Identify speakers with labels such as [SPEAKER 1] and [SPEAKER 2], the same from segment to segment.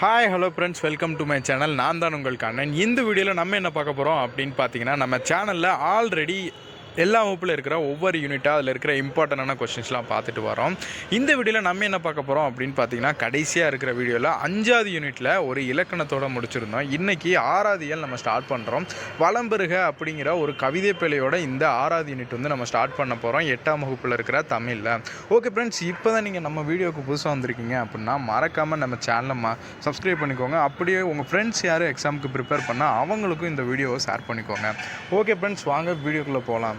[SPEAKER 1] Hi hello friends welcome to my channel நான் தான் உங்கள் கண்ணன். இந்த வீடியோவில் நம்ம என்ன பார்க்க போகிறோம் அப்படின்னு பார்த்தீங்கன்னா நம்ம சேனலில் ஆல்ரெடி எல்லா வகுப்பில் இருக்கிற ஒவ்வொரு யூனிட்டாக அதில் இருக்கிற இம்பார்ட்டண்டான கொஷின்ஸ்லாம் பார்த்துட்டு வரோம். இந்த வீடியோவில் நம்ம என்ன பார்க்க போகிறோம் அப்படின்னு பார்த்தீங்கன்னா கடைசியாக இருக்கிற வீடியோவில் அஞ்சாவது யூனிட்டில் ஒரு இலக்கணத்தோடு முடிச்சிருந்தோம். இன்றைக்கி ஆறாவது இயல் நம்ம ஸ்டார்ட் பண்ணுறோம் வளம்பெருக அப்படிங்கிற ஒரு கவிதை பிழையோட இந்த ஆறாவது யூனிட் வந்து நம்ம ஸ்டார்ட் பண்ண போகிறோம் எட்டாம் வகுப்பில் இருக்கிற தமிழில். ஓகே ஃப்ரெண்ட்ஸ் இப்போ தான் நீங்கள் நம்ம வீடியோவுக்கு புதுசாக வந்திருக்கீங்க அப்படின்னா மறக்காமல் நம்ம சேனலை மா சப்ஸ்கிரைப் பண்ணிக்கோங்க. அப்படியே உங்கள் ஃப்ரெண்ட்ஸ் யார் எக்ஸாமுக்கு ப்ரிப்பேர் பண்ணால் அவங்களுக்கும் இந்த வீடியோவை ஷேர் பண்ணிக்கோங்க. ஓகே ஃப்ரெண்ட்ஸ் வாங்க வீடியோக்குள்ளே போகலாம்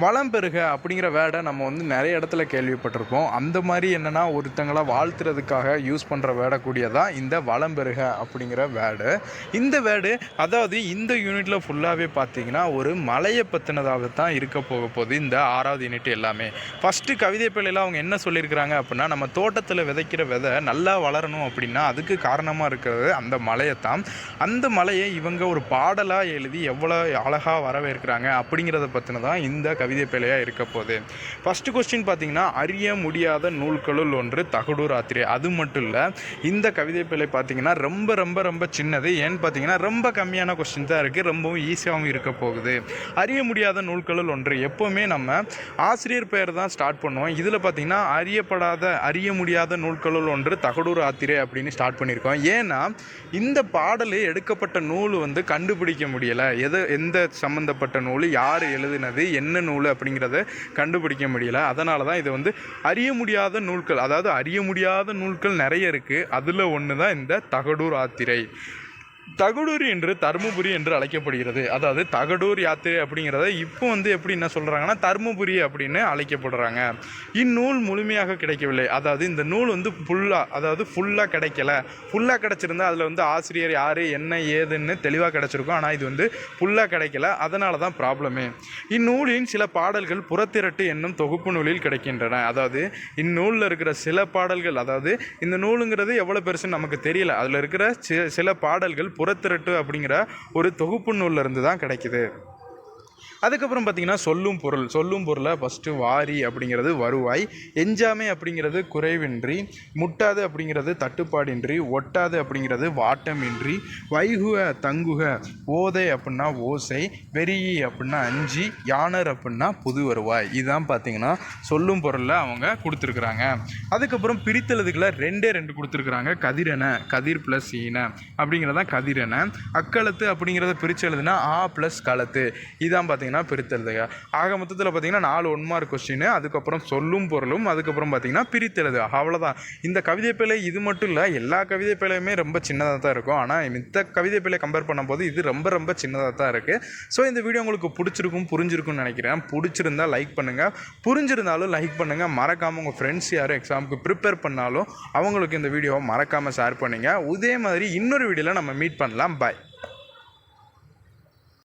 [SPEAKER 1] வளம் பெருக அப்படிங்கிற வேர்டை நம்ம வந்து நிறைய இடத்துல கேள்விப்பட்டிருப்போம். அந்த மாதிரி என்னென்னா ஒருத்தங்களை வாழ்த்துறதுக்காக யூஸ் பண்ணுற வேர்டை கூடியதான் இந்த வளம் பெருக அப்படிங்கிற வேர்டு. இந்த வேர்டு அதாவது இந்த யூனிட்டில் ஃபுல்லாகவே பார்த்தீங்கன்னா ஒரு மலையை பற்றினதாக தான் இருக்க போக போகுது இந்த ஆறாவது யூனிட் எல்லாமே. ஃபஸ்ட்டு கவிதை பிள்ளையில் அவங்க என்ன சொல்லியிருக்கிறாங்க அப்படின்னா நம்ம தோட்டத்தில் விதைக்கிற விதை நல்லா வளரணும் அப்படின்னா அதுக்கு காரணமாக இருக்கிறது அந்த மலையை தான் அந்த மலையை இவங்க ஒரு பாடலாக எழுதி எவ்வளோ அழகாக வரவேற்கிறாங்க அப்படிங்கிறத பற்றின தான் இந்த கவிதை பிழையாக இருக்க போகுது. ஃபஸ்ட்டு கொஸ்டின் பார்த்தீங்கன்னா அறிய முடியாத நூல்களுள் ஒன்று தகடூர் ஆத்திரை. அது மட்டும் இல்லை இந்த கவிதை பிழை பார்த்தீங்கன்னா ரொம்ப ரொம்ப ரொம்ப சின்னது. ஏன்னு பார்த்தீங்கன்னா ரொம்ப கம்மியான கொஸ்டின் தான் இருக்குது ரொம்பவும் ஈஸியாகவும் இருக்க போகுது. அறிய முடியாத நூல்களுள் ஒன்று. எப்போவுமே நம்ம ஆசிரியர் பெயர் தான் ஸ்டார்ட் பண்ணுவோம். இதில் பார்த்தீங்கன்னா அறியப்படாத அறிய முடியாத நூல்களுள் ஒன்று தகடூர் ஆத்திரை அப்படின்னு ஸ்டார்ட் பண்ணியிருக்கோம் ஏன்னா இந்த பாடலில் எடுக்கப்பட்ட நூல் வந்து கண்டுபிடிக்க முடியலை. எது எந்த சம்மந்தப்பட்ட நூல் யார் எழுதினது என்ன நூல் அப்படிங்கிறத கண்டுபிடிக்க முடியல. அதனால தான் இது வந்து அறிய முடியாத நூல்கள் அதாவது அறிய முடியாத நூல்கள் நிறைய இருக்குது அதில் ஒன்று தான் இந்த தகடூர் ஆத்திரை. தகடூர் என்று தருமபுரி என்று அழைக்கப்படுகிறது. அதாவது தகடூர் யாத்திரை அப்படிங்கிறத இப்போ வந்து எப்படி என்ன சொல்கிறாங்கன்னா தருமபுரி அப்படின்னு அழைக்கப்படுறாங்க. இந்நூல் முழுமையாக கிடைக்கவில்லை. அதாவது இந்த நூல் வந்து ஃபுல்லாக அதாவது ஃபுல்லாக கிடைக்கல. ஃபுல்லாக கிடச்சிருந்தா அதில் வந்து ஆசிரியர் யார் என்ன ஏதுன்னு தெளிவாக கிடச்சிருக்கும். ஆனால் இது வந்து ஃபுல்லாக கிடைக்கல. அதனால தான் ப்ராப்ளமே இந்நூலின் சில பாடல்கள் புறத்திரட்டு என்னும் தொகுப்பு நூலில் கிடைக்கின்றன. அதாவது இந்நூலில் இருக்கிற சில பாடல்கள் அதாவது இந்த நூலுங்கிறது எவ்வளோ பெருசுன்னு நமக்கு தெரியல. அதில் இருக்கிற சில பாடல்கள் புறத்திரட்டு அப்படிங்கிற ஒரு தொகுப்பு நூல்ல இருந்து தான் கிடைக்குது. அதுக்கப்புறம் பார்த்தீங்கன்னா சொல்லும் பொருள் சொல்லும் பொருளை ஃபஸ்ட்டு வாரி அப்படிங்கிறது வருவாய். எஞ்சாமை அப்படிங்கிறது குறைவின்றி முட்டாது அப்படிங்கிறது தட்டுப்பாடின்றி ஒட்டாது அப்படிங்கிறது வாட்டமின்றி வைகுக தங்குக ஓதை அப்படின்னா ஓசை வெறியி அப்படின்னா அஞ்சி யானர் அப்படின்னா புது வருவாய். இதுதான் பார்த்தீங்கன்னா சொல்லும் பொருளில் அவங்க கொடுத்துருக்குறாங்க. அதுக்கப்புறம் பிரித்தெழுதுக்குள்ள ரெண்டே ரெண்டு கொடுத்துருக்குறாங்க. கதிரென கதிர் ப்ளஸ் ஈன அப்படிங்கிறதான் கதிரென. அக்களத்து அப்படிங்கிறத பிரித்து எழுதுனா ஆ ப்ளஸ் களத்து இதான் பார்த்தீங்கன்னா பிரித்தெழுதுக. ஆக மொத்தத்தில் பார்த்தீங்கன்னா நாலு ஒன் மார்க் கொஸ்டின் அதுக்கப்புறம் சொல்லும் பொருளும் அதுக்கப்புறம் பார்த்தீங்கன்னா பிரித்தெழுது அவ்வளோதான் இந்த கவிதை பிழை இது மட்டும் இல்லை எல்லா கவிதை பிழையுமே ரொம்ப சின்னதாக தான் இருக்கும். ஆனால் மித்த கவிதை பிழை கம்பேர் பண்ணும்போது இது ரொம்ப ரொம்ப சின்னதாக தான் இருக்குது ஸோ இந்த வீடியோ உங்களுக்கு பிடிச்சிருக்கும் புரிஞ்சிருக்கும்னு நினைக்கிறேன். பிடிச்சிருந்தா லைக் பண்ணுங்கள் புரிஞ்சிருந்தாலும் லைக் பண்ணுங்கள் மறக்காமல் உங்கள் ஃப்ரெண்ட்ஸ் யாரும் எக்ஸாமுக்கு ப்ரிப்பேர் பண்ணாலும் அவங்களுக்கு இந்த வீடியோவை மறக்காமல் ஷேர் பண்ணுங்கள் இதே மாதிரி இன்னொரு வீடியோவில் நம்ம மீட் பண்ணலாம். பாய்